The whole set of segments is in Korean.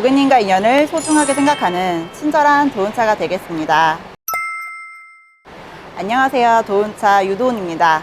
고객님과 인연을 소중하게 생각하는 친절한 도운차가 되겠습니다. 안녕하세요. 도운차 유도운입니다.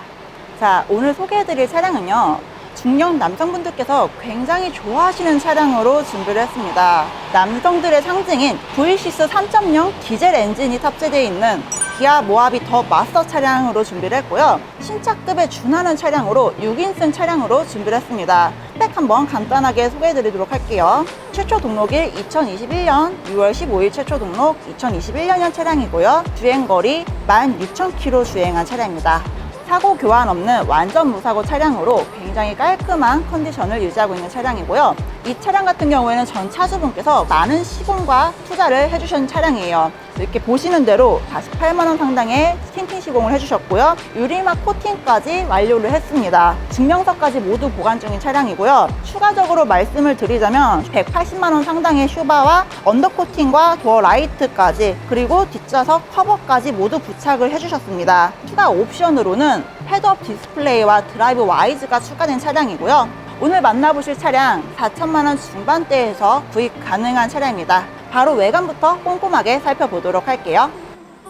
자, 오늘 소개해드릴 차량은요. 중년 남성분들께서 굉장히 좋아하시는 차량으로 준비를 했습니다. 남성들의 상징인 V6 3.0 디젤 엔진이 탑재되어 있는 기아 모하비 더 마스터 차량으로 준비를 했고요. 신차급에 준하는 차량으로 6인승 차량으로 준비를 했습니다. 스펙 한번 간단하게 소개해 드리도록 할게요. 최초 등록일 2021년 6월 15일 최초 등록 2021년형 차량이고요. 주행거리 16,000km 주행한 차량입니다. 사고 교환 없는 완전 무사고 차량으로 굉장히 깔끔한 컨디션을 유지하고 있는 차량이고요. 이 차량 같은 경우에는 전 차주분께서 많은 시공과 투자를 해주신 차량이에요. 이렇게 보시는 대로 48만원 상당의 틴팅 시공을 해주셨고요. 유리막 코팅까지 완료를 했습니다. 증명서까지 모두 보관 중인 차량이고요. 추가적으로 말씀을 드리자면 180만원 상당의 슈바와 언더코팅과 도어 라이트까지 그리고 뒷좌석 커버까지 모두 부착을 해주셨습니다. 추가 옵션으로는 헤드업 디스플레이와 드라이브 와이즈가 추가된 차량이고요. 오늘 만나보실 차량 4천만원 중반대에서 구입 가능한 차량입니다. 바로 외관부터 꼼꼼하게 살펴보도록 할게요.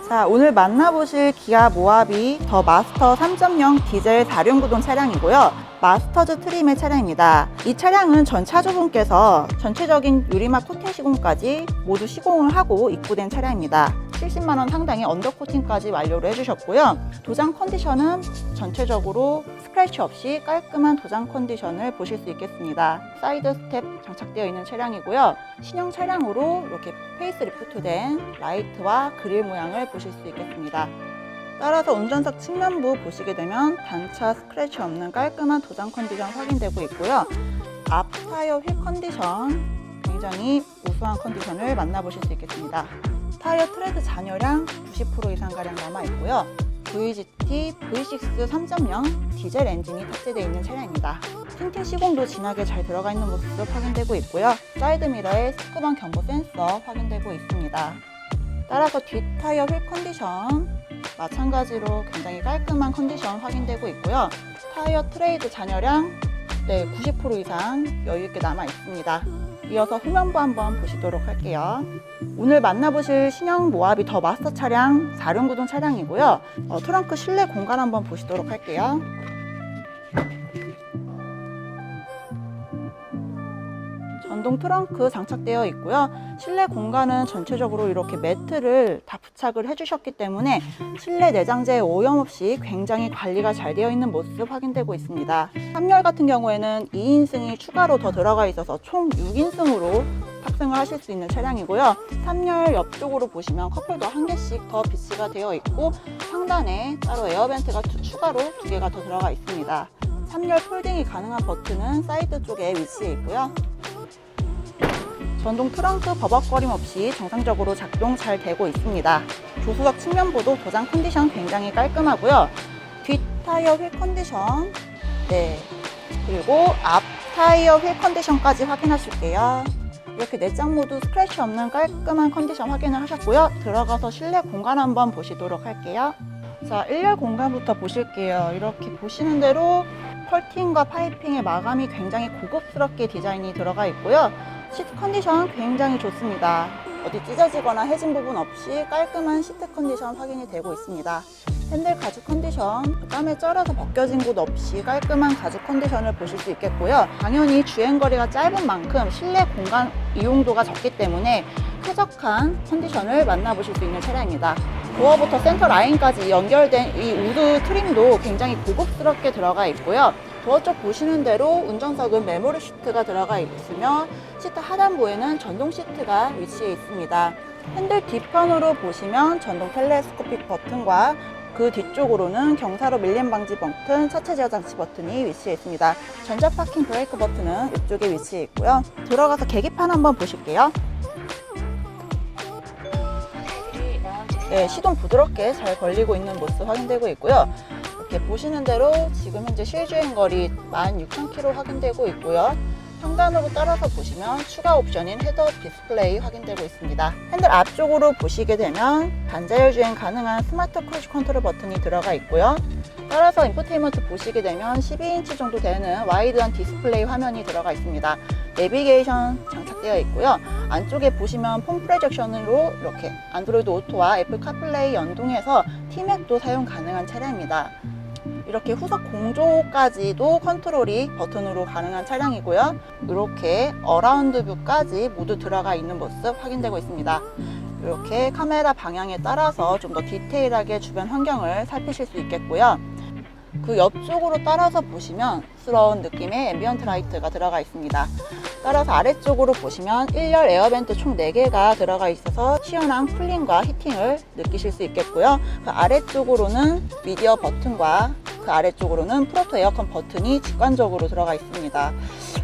자, 오늘 만나보실 기아 모하비 더 마스터 3.0 디젤 4륜 구동 차량이고요. 마스터즈 트림의 차량입니다. 이 차량은 전 차주분께서 전체적인 유리막 코팅 시공까지 모두 시공을 하고 입고된 차량입니다. 70만원 상당의 언더코팅까지 완료를 해주셨고요. 도장 컨디션은 전체적으로 스크래치 없이 깔끔한 도장 컨디션을 보실 수 있겠습니다. 사이드 스텝 장착되어 있는 차량이고요. 신형 차량으로 이렇게 페이스 리프트된 라이트와 그릴 모양을 보실 수 있겠습니다. 따라서 운전석 측면부 보시게 되면 단차 스크래치 없는 깔끔한 도장 컨디션 확인되고 있고요. 앞 타이어 휠 컨디션 굉장히 우수한 컨디션을 만나보실 수 있겠습니다. 타이어 트레드 잔여량 90% 이상 가량 남아 있고요. VGT V6 3.0 디젤 엔진이 탑재되어 있는 차량입니다. 틴팅 시공도 진하게 잘 들어가 있는 모습 확인되고 있고요. 사이드 미러에 19번 경보 센서 확인되고 있습니다. 따라서 뒷 타이어 휠 컨디션 마찬가지로 굉장히 깔끔한 컨디션 확인되고 있고요. 타이어 트레이드 잔여량 네, 90% 이상 여유 있게 남아 있습니다. 이어서 후면부 한번 보시도록 할게요. 오늘 만나보실 신형 모하비 더 마스터 차량 4륜 구동 차량이고요. 어, 트렁크 실내 공간 한번 보시도록 할게요. 전동 트렁크 장착되어 있고요. 실내 공간은 전체적으로 이렇게 매트를 다 부착을 해주셨기 때문에 실내 내장재 오염 없이 굉장히 관리가 잘 되어 있는 모습 확인되고 있습니다. 3열 같은 경우에는 2인승이 추가로 더 들어가 있어서 총 6인승으로 탑승을 하실 수 있는 차량이고요. 3열 옆쪽으로 보시면 컵홀더 한 개씩 더 비치가 되어 있고 상단에 따로 에어벤트가 추- 추가로 두 개가 더 들어가 있습니다. 3열 폴딩이 가능한 버튼은 사이드 쪽에 위치해 있고요. 전동 트렁크 버벅거림 없이 정상적으로 작동 잘 되고 있습니다. 조수석 측면부도 도장 컨디션 굉장히 깔끔하고요. 뒷 타이어 휠 컨디션, 네. 그리고 앞 타이어 휠 컨디션까지 확인하실게요. 이렇게 내장 모두 스크래치 없는 깔끔한 컨디션 확인을 하셨고요. 들어가서 실내 공간 한번 보시도록 할게요. 자, 1열 공간부터 보실게요. 이렇게 보시는 대로 펄팅과 파이핑의 마감이 굉장히 고급스럽게 디자인이 들어가 있고요. 시트 컨디션 굉장히 좋습니다. 어디 찢어지거나 해진 부분 없이 깔끔한 시트 컨디션 확인이 되고 있습니다. 핸들 가죽 컨디션, 땀에 쩔어서 벗겨진 곳 없이 깔끔한 가죽 컨디션을 보실 수 있겠고요. 당연히 주행거리가 짧은 만큼 실내 공간 이용도가 적기 때문에 쾌적한 컨디션을 만나보실 수 있는 차량입니다. 도어부터 센터 라인까지 연결된 이 우드 트림도 굉장히 고급스럽게 들어가 있고요. 도어 쪽 보시는 대로 운전석은 메모리 시트가 들어가 있으며 시트 하단부에는 전동 시트가 위치해 있습니다. 핸들 뒤편으로 보시면 전동 텔레스코픽 버튼과 그 뒤쪽으로는 경사로 밀림 방지 버튼, 차체 제어 장치 버튼이 위치해 있습니다. 전자 파킹 브레이크 버튼은 이쪽에 위치해 있고요. 들어가서 계기판 한번 보실게요. 네, 시동 부드럽게 잘 걸리고 있는 모습 확인되고 있고요. 이렇게 보시는 대로 지금 현재 실주행 거리 16,000km 확인되고 있고요. 상단으로 따라서 보시면 추가 옵션인 헤드업 디스플레이 확인되고 있습니다. 핸들 앞쪽으로 보시게 되면 반자율 주행 가능한 스마트 크루즈 컨트롤 버튼이 들어가 있고요. 따라서 인포테인먼트 보시게 되면 12인치 정도 되는 와이드한 디스플레이 화면이 들어가 있습니다. 내비게이션 장착되어 되어 있고요. 안쪽에 보시면 폼 프로젝션으로 이렇게 안드로이드 오토와 애플 카플레이 연동해서 티맵도 사용 가능한 차량입니다. 이렇게 후석 공조까지도 컨트롤이 버튼으로 가능한 차량이고요. 이렇게 어라운드 뷰까지 모두 들어가 있는 모습 확인되고 있습니다. 이렇게 카메라 방향에 따라서 좀 더 디테일하게 주변 환경을 살피실 수 있겠고요. 그 옆쪽으로 따라서 보시면 스러운 느낌의 앰비언트 라이트가 들어가 있습니다. 따라서 아래쪽으로 보시면 1열 에어벤트 총 4개가 들어가 있어서 시원한 쿨링과 히팅을 느끼실 수 있겠고요. 그 아래쪽으로는 미디어 버튼과 그 아래쪽으로는 프로토 에어컨 버튼이 직관적으로 들어가 있습니다.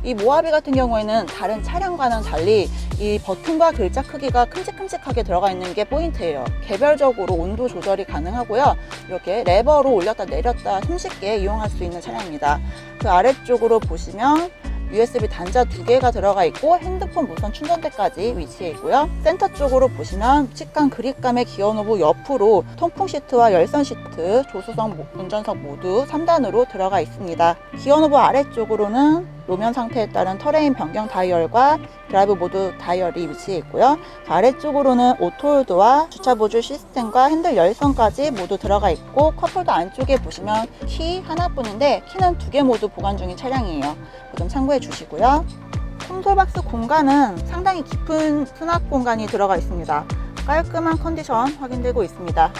이 모하비 같은 경우에는 다른 차량과는 달리 이 버튼과 글자 크기가 큼직큼직하게 들어가 있는 게 포인트예요. 개별적으로 온도 조절이 가능하고요. 이렇게 레버로 올렸다 내렸다 손쉽게 이용할 수 있는 차량입니다. 그 아래쪽으로 보시면 USB 단자 두 개가 들어가 있고 핸드폰 무선 충전대까지 위치해 있고요. 센터 쪽으로 보시면 묵직한 그립감의 기어 노브 옆으로 통풍 시트와 열선 시트, 조수석 모- 운전석 모두 3단으로 들어가 있습니다. 기어 노브 아래쪽으로는 노면 상태에 따른 터레인 변경 다이얼과 드라이브 모드 다이얼이 위치해 있고요. 아래쪽으로는 오토홀드와 주차 보조 시스템과 핸들 열선까지 모두 들어가 있고 컵홀더 안쪽에 보시면 키 하나뿐인데 키는 두 개 모두 보관 중인 차량이에요. 좀 참고해 주시고요. 콘솔박스 공간은 상당히 깊은 수납 공간이 들어가 있습니다. 깔끔한 컨디션 확인되고 있습니다.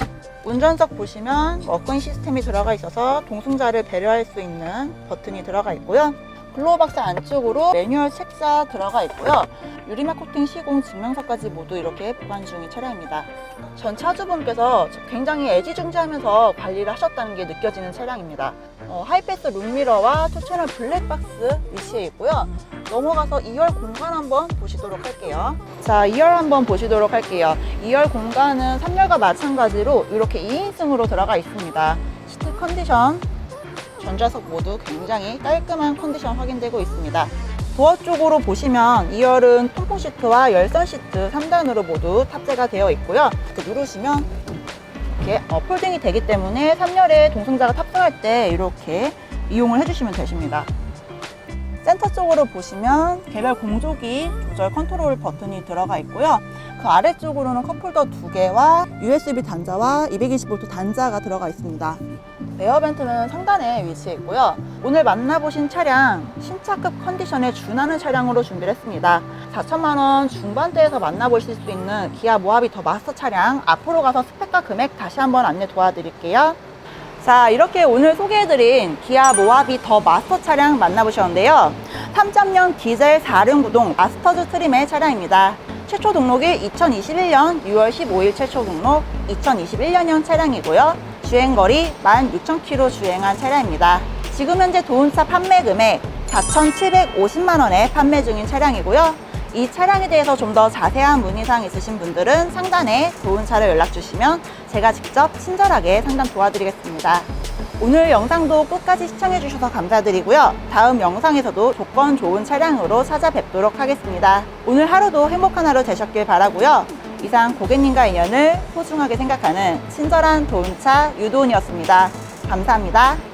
운전석 보시면 워크인 시스템이 들어가 있어서 동승자를 배려할 수 있는 버튼이 들어가 있고요. 글로우박스 안쪽으로 매뉴얼 책자 들어가 있고요. 유리막 코팅 시공 증명서까지 모두 이렇게 보관 중인 차량입니다. 전 차주분께서 굉장히 애지중지하면서 관리를 하셨다는 게 느껴지는 차량입니다. 어, 하이패스 룸미러와 투채널 블랙박스 위치해 있고요. 넘어가서 2열 공간 한번 보시도록 할게요. 자, 2열 한번 보시도록 할게요. 2열 공간은 3열과 마찬가지로 이렇게 2인승으로 들어가 있습니다. 시트 컨디션, 전좌석 모두 굉장히 깔끔한 컨디션 확인되고 있습니다. 도어 쪽으로 보시면 2열은 통풍 시트와 열선 시트 3단으로 모두 탑재가 되어 있고요. 이렇게 누르시면 이렇게 어, 폴딩이 되기 때문에 3열에 동승자가 탑승할 때 이렇게 이용을 해주시면 되십니다. 센터 쪽으로 보시면 개별 공조기 조절 컨트롤 버튼이 들어가 있고요. 그 아래쪽으로는 컵홀더 두 개와 USB 단자와 220V 단자가 들어가 있습니다. 에어벤트는 상단에 위치해 있고요. 오늘 만나보신 차량 신차급 컨디션에 준하는 차량으로 준비를 했습니다. 4천만 원 중반대에서 만나보실 수 있는 기아 모하비 더 마스터 차량 앞으로 가서 스펙과 금액 다시 한번 안내 도와드릴게요. 자, 이렇게 오늘 소개해드린 기아 모하비 더 마스터 차량 만나보셨는데요. 3.0 디젤 4륜 구동 마스터즈 트림의 차량입니다. 최초 등록일 2021년 6월 15일 최초 등록 2021년형 차량이고요. 주행거리 16,000km 주행한 차량입니다. 지금 현재 도운차 판매 금액 4,750만 원에 판매 중인 차량이고요. 이 차량에 대해서 좀 더 자세한 문의사항 있으신 분들은 상단에 도운차를 연락 주시면 제가 직접 친절하게 상담 도와드리겠습니다. 오늘 영상도 끝까지 시청해 주셔서 감사드리고요. 다음 영상에서도 조건 좋은 차량으로 찾아뵙도록 하겠습니다. 오늘 하루도 행복한 하루 되셨길 바라고요. 이상 고객님과 인연을 소중하게 생각하는 친절한 도운차 유도원이었습니다. 감사합니다.